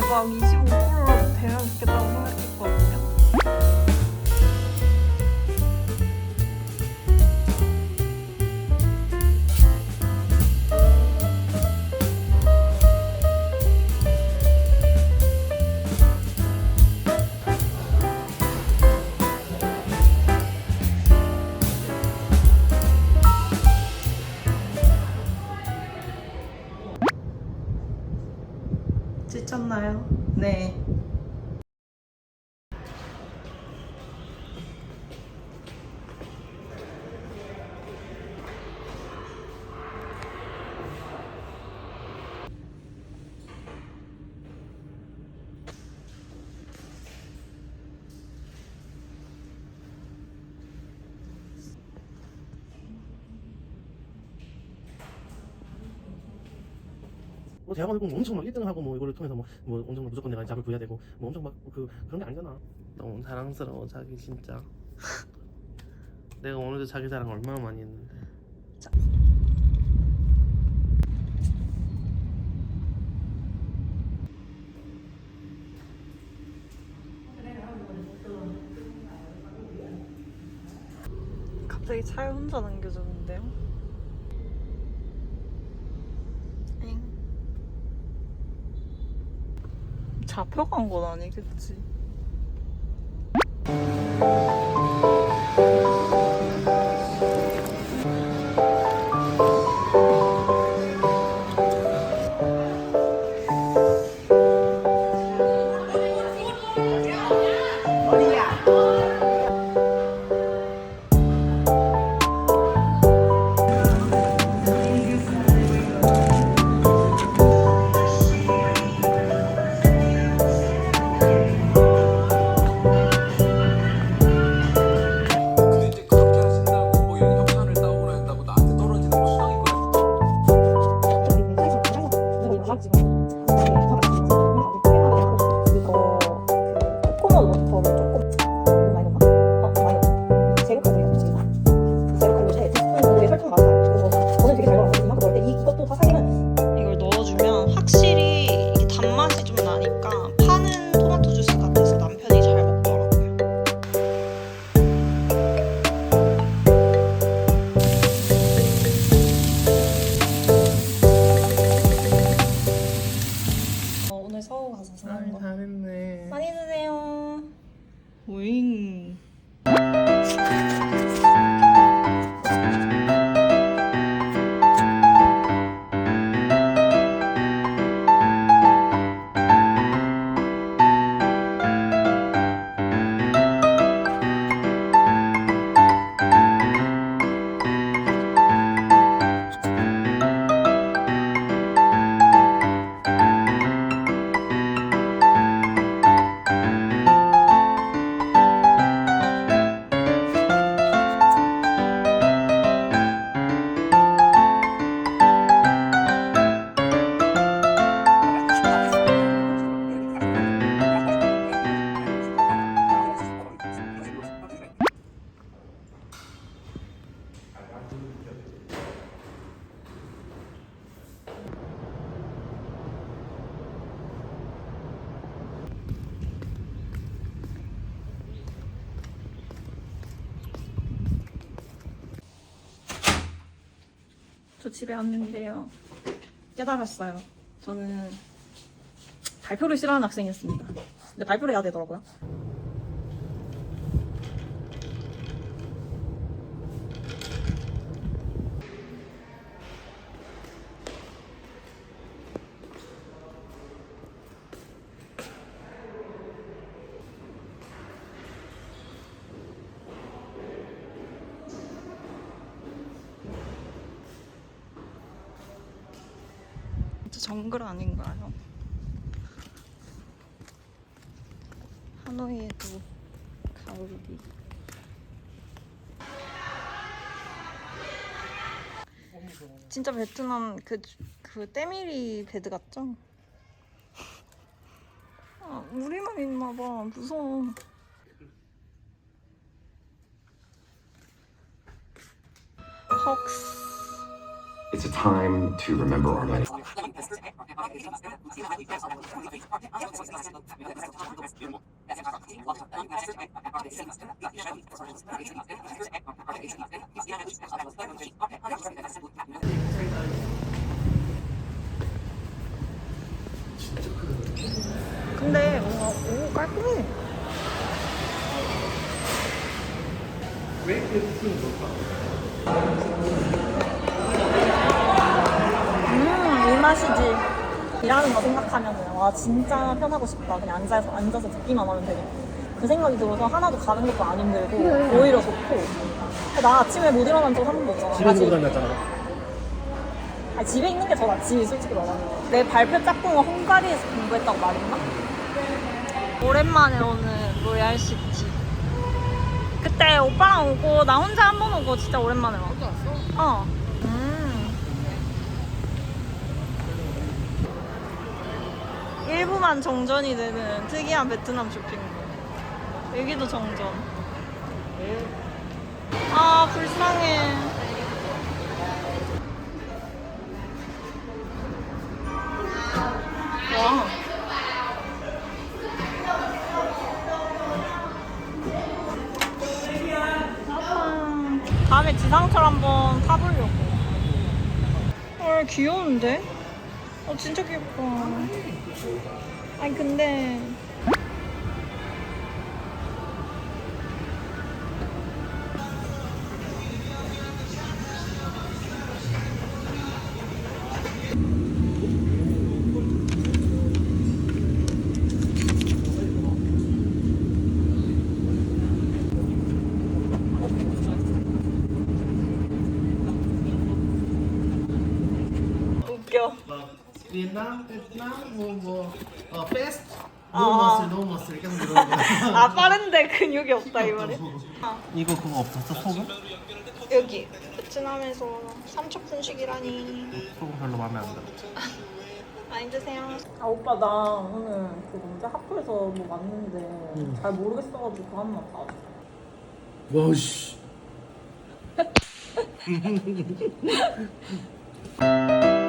막 25%라도 되면 좋겠다고 생각했거든요. 지쳤나요? 네. 뭐 대학원을 보면 엄청 막 1등을 하고 뭐 이거를 통해서 뭐, 뭐 엄청 막 무조건 내가 잡을 구해야 되고 뭐 엄청 막 그 그런 게 아니잖아. 너무 자랑스러워 자기 진짜. 내가 오늘도 자기 자랑 얼마나 많이 했는데. 갑자기 차에 혼자 남겨주는데요? 잡혀간 건 아니겠지? 사는 거 잘했네. 많이 드세요. 오잉. 집에 왔는데요. 깨달았어요. 저는 발표를 싫어하는 학생이었습니다. 근데 발표를 해야 되더라고요. 정글 아닌가요? 하노이에도 가을이 진짜 베트남 그, 그 때밀이 베드 같죠? 아, 우리만 있나봐 무서워 헉스 It's a time to remember our many. 근데 뭔가 오 깔끔해. 왜 이렇게 쓰는 걸까? 음, 이 맛이지. 일하는 거 생각하면은, 와, 진짜 편하고 싶다. 그냥 앉아서, 앉아서 듣기만 하면 되겠다. 그 생각이 들어서 하나도 가는 것도 안 힘들고, 오히려 좋고. 나 아침에 못 일어난 적한 번도 없잖아. 집에 아직. 누구 다녔잖아. 아니, 집에 있는 게 더 낫지, 솔직히 말하면. 내 발표 짝꿍은 헝가리에서 공부했다고 말했나? 오랜만에 오는 로얄 시티. 그때 오빠랑 오고 나 혼자 한 번 오고 진짜 오랜만에 와. 혼자 왔어? 어. 일부만 정전이 되는 특이한 베트남 쇼핑몰. 여기도 정전. 아 불쌍해. 와. 짜잔. 다음에 지상철 한번 타보려고. 헐, 귀여운데? 어, 진짜 귀엽다. 아니, 근데. 웃겨. 비엔나, 베트남, 뭐, 뭐, 어, 페스트, 아. 노 머슬, 노 머슬 계속 이러는 거야. 아, 빠른데 근육이 없다, 이 말이. 이거 그거 없었어? 소금? 여기. 베트남에서 삼척 분식이라니. 소금 별로 마음에 안 들어. 많이 드세요. 아, 오빠, 나 오늘 그 뭐지? 학교에서 뭐 왔는데, 잘 모르겠어가지고 그거 한번 봐줘. 와, 씨.